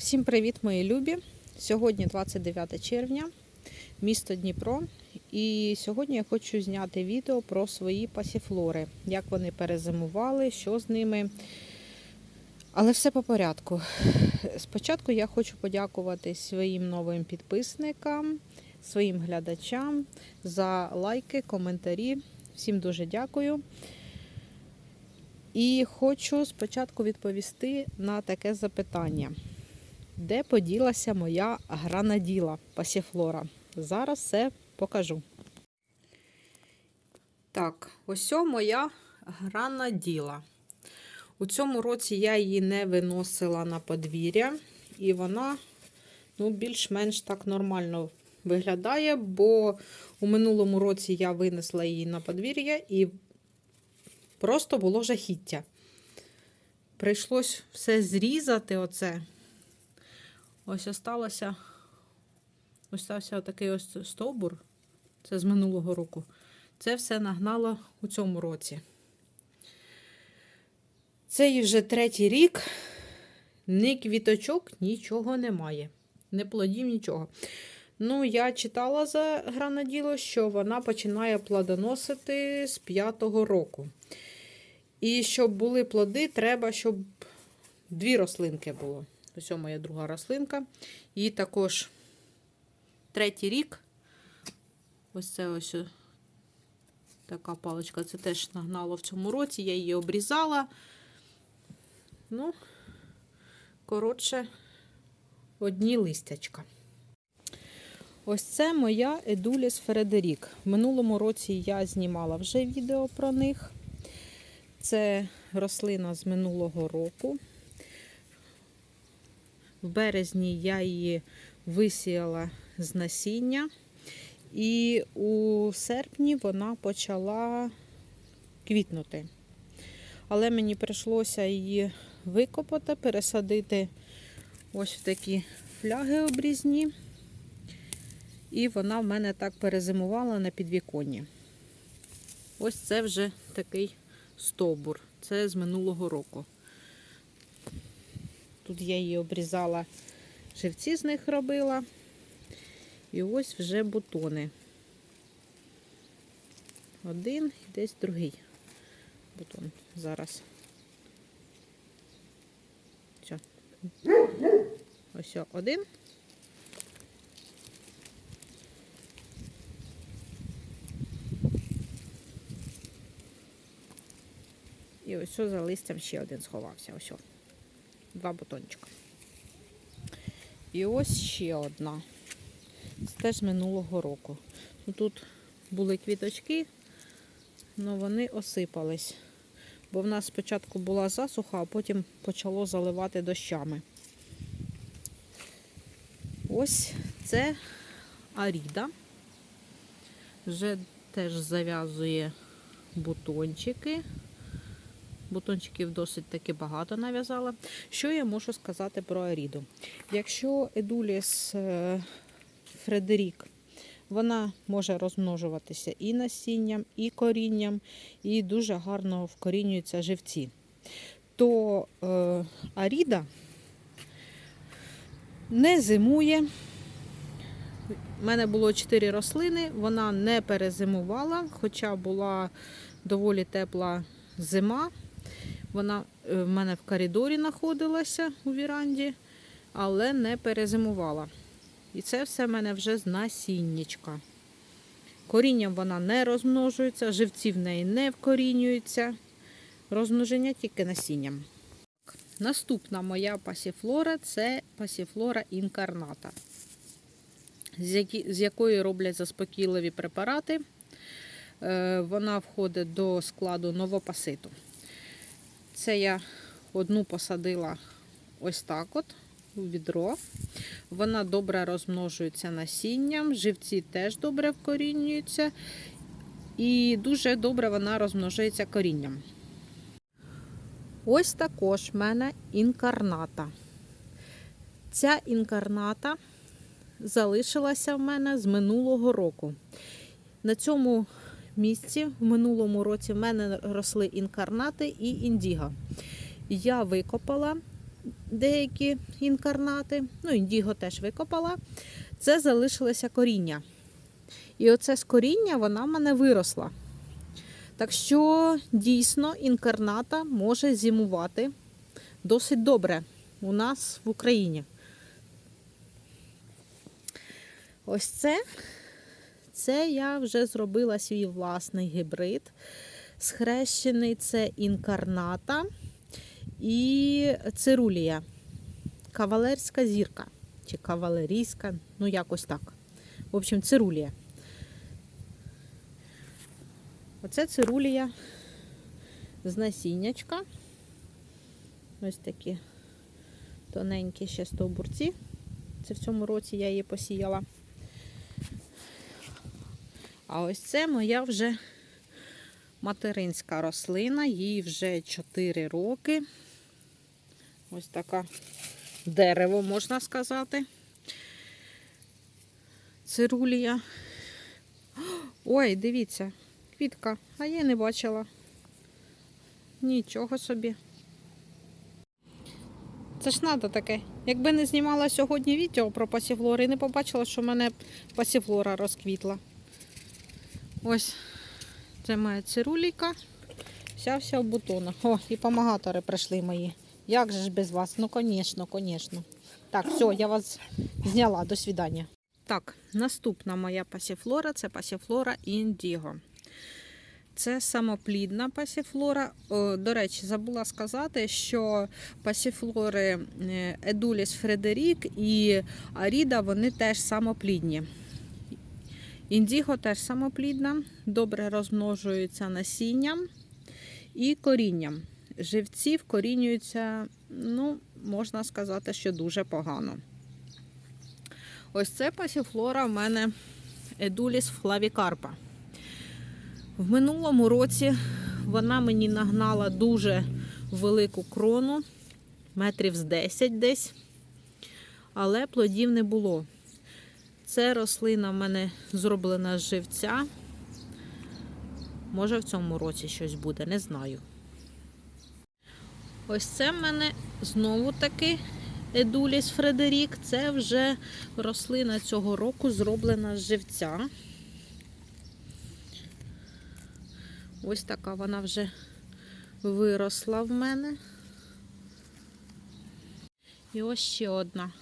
Всім привіт, мої любі! Сьогодні 29 червня, місто Дніпро. І сьогодні я хочу зняти відео про свої пасіфлори, як вони перезимували, що з ними. Але все по порядку. Спочатку я хочу подякувати своїм новим підписникам, своїм глядачам за лайки, коментарі. Всім дуже дякую. І хочу спочатку відповісти на таке запитання. Де поділася моя гранаділа пасіфлора? Зараз все покажу. Так, ось моя гранаділа. У цьому році я її не виносила на подвір'я, і вона ну, більш-менш так нормально виглядає, бо у минулому році я винесла її на подвір'я і просто було жахіття. Прийшлось все зрізати оце. Ось осталося ось стався такий ось стовбур. Це з минулого року. Це все нагнало у цьому році. Це вже третій рік. Ні квіточок, нічого немає. Не плодів, нічого. Ну, я читала за гранаділо, що вона починає плодоносити з п'ятого року. І щоб були плоди, треба, щоб дві рослинки було. Ось моя друга рослинка. І також третій рік. Ось це ось така паличка. Це теж нагнало в цьому році. Я її обрізала. Ну, коротше, одні листячка. Ось це моя Едуліс Фредерік. В минулому році я знімала вже відео про них. Це рослина з минулого року. В березні я її висіяла з насіння, і у серпні вона почала квітнути. Але мені прийшлося її викопати, пересадити ось в такі фляги обрізні. І вона в мене так перезимувала на підвіконні. Ось це вже такий стовбур. Це з минулого року. Тут я її обрізала, живці з них робила. І ось вже бутони. Один і десь другий бутон. Зараз. Все. Ось один. І ось за листям ще один сховався. Ось. Два бутончика. І ось ще одна. Це теж минулого року. Ну, Тут були квіточки, але вони осипались. Бо в нас спочатку була засуха, а потім почало заливати дощами. Ось це Аріда. Вже теж зав'язує бутончики. Бутончиків досить таки багато нав'язала. Що я можу сказати про Аріду? Якщо Едуліс е, Фредерік, вона може розмножуватися і насінням, і корінням, і дуже гарно вкорінюються живці, то е, Аріда не зимує. У мене було 4 рослини, вона не перезимувала, хоча була доволі тепла зима. Вона в мене в коридорі знаходилася у віранді, але не перезимувала. І це все в мене вже з насіннячка. Корінням вона не розмножується, живці в неї не вкорінюються. Розмноження тільки насінням. Наступна моя пасіфлора це пасіфлора інкарната, з якої роблять заспокійливі препарати. Вона входить до складу новопаситу. Це я одну посадила ось так от у відро. Вона добре розмножується насінням, живці теж добре вкорінюються. І дуже добре вона розмножується корінням. Ось також в мене інкарната. Ця інкарната залишилася в мене з минулого року. На цьому місці в минулому році в мене росли інкарнати і індіга. Я викопала деякі інкарнати. Ну, індіго теж викопала. Це залишилося коріння. І оце з коріння вона в мене виросла. Так що дійсно інкарната може зимувати досить добре у нас в Україні. Ось це. Це я вже зробила свій власний гібрид. Схрещений це інкарната і цирулія. Кавалерська зірка. Чи кавалерійська, ну якось так. В общем, цирулія. Оце цирулія з насіннячка. Ось такі тоненькі ще стовбурці. Це в цьому році я її посіяла. А ось це моя вже материнська рослина, їй вже 4 роки. Ось така дерево, можна сказати. Цирулія. Ой, дивіться, квітка, а я не бачила. Нічого собі. Це ж треба таке. Якби не знімала сьогодні відео про пасіфлори, не побачила, що в мене пасіфлора розквітла. Ось це моя цируліка. Вся вся в бутонах. О, і помагатори прийшли мої. Як же ж без вас? Ну, звісно, звісно. Так, все, я вас зняла. До свидання. Так, наступна моя пасіфлора це пасіфлора індіго. Це самоплідна пасіфлора. До речі, забула сказати, що пасіфлори Едуліс Фредерік і Аріда вони теж самоплідні. Індіго теж самоплідна, добре розмножується насінням і корінням. Живці вкорінюються, ну, можна сказати, що дуже погано. Ось це пасіфлора в мене Едуліс флавікарпа. В минулому році вона мені нагнала дуже велику крону, метрів з 10 десь, але плодів не було. Це рослина в мене зроблена з живця. Може в цьому році щось буде, не знаю. Ось це в мене знову таки Едуліс Фредерік. Це вже рослина цього року зроблена з живця. Ось така вона вже виросла в мене. І ось ще одна.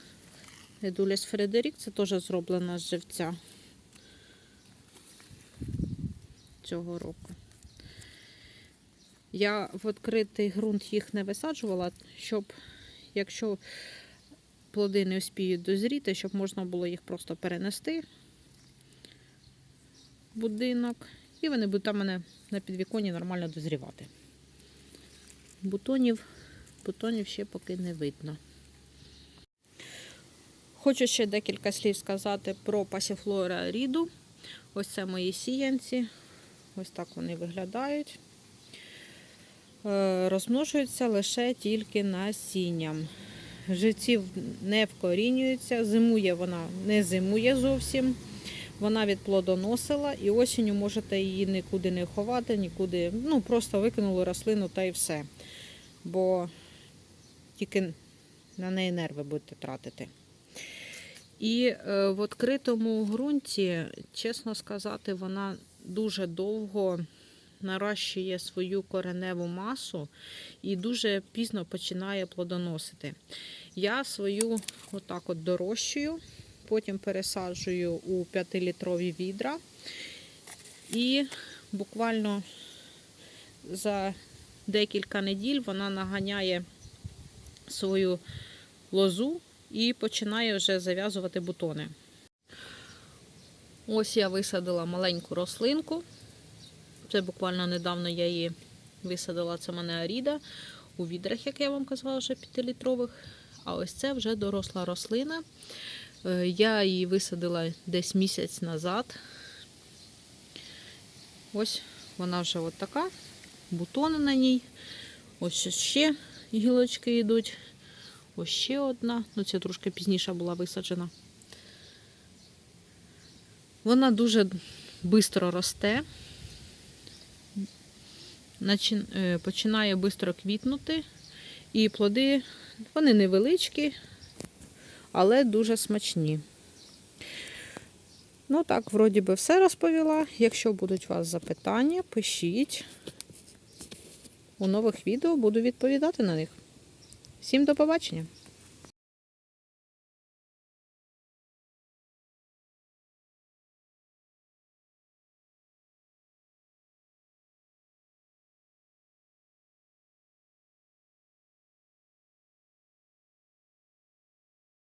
Едуліс Фредерік, це теж зроблена з живця цього року. Я в відкритий ґрунт їх не висаджувала, щоб, якщо плоди не успіють дозріти, щоб можна було їх просто перенести в будинок. І вони будуть там мене на підвіконні нормально дозрівати. Бутонів, бутонів ще поки не видно. Хочу ще декілька слів сказати про пасіфлора ріду. Ось це мої сіянці. Ось так вони виглядають. Е, Розмножуються лише тільки насінням. Живців не вкорінюються, зимує вона не зимує зовсім. Вона відплодоносила і осінню можете її нікуди не ховати, нікуди. Ну, просто викинули рослину та й все. Бо тільки на неї нерви будете тратити. І е, в відкритому ґрунті, чесно сказати, вона дуже довго нарощує свою кореневу масу і дуже пізно починає плодоносити. Я свою отак от дорощую, потім пересаджую у 5-літрові відра. І буквально за декілька неділь вона наганяє свою лозу і починає вже зав'язувати бутони. Ось я висадила маленьку рослинку. Це буквально недавно я її висадила, це мене Аріда у відрах, як я вам казала, вже 5-літрових. А ось це вже доросла рослина. Е, Я її висадила десь місяць назад. Ось вона вже от така, бутони на ній. Ось ще гілочки йдуть. Ось ще одна. Ну, ця трошки пізніше була висаджена. Вона дуже швидко росте, е, починає швидко квітнути І плоди, вони невеличкі, але дуже смачні. Ну так, вроді би, все розповіла. Якщо будуть у вас запитання, пишіть. У нових відео буду відповідати на них. Всім до побачення!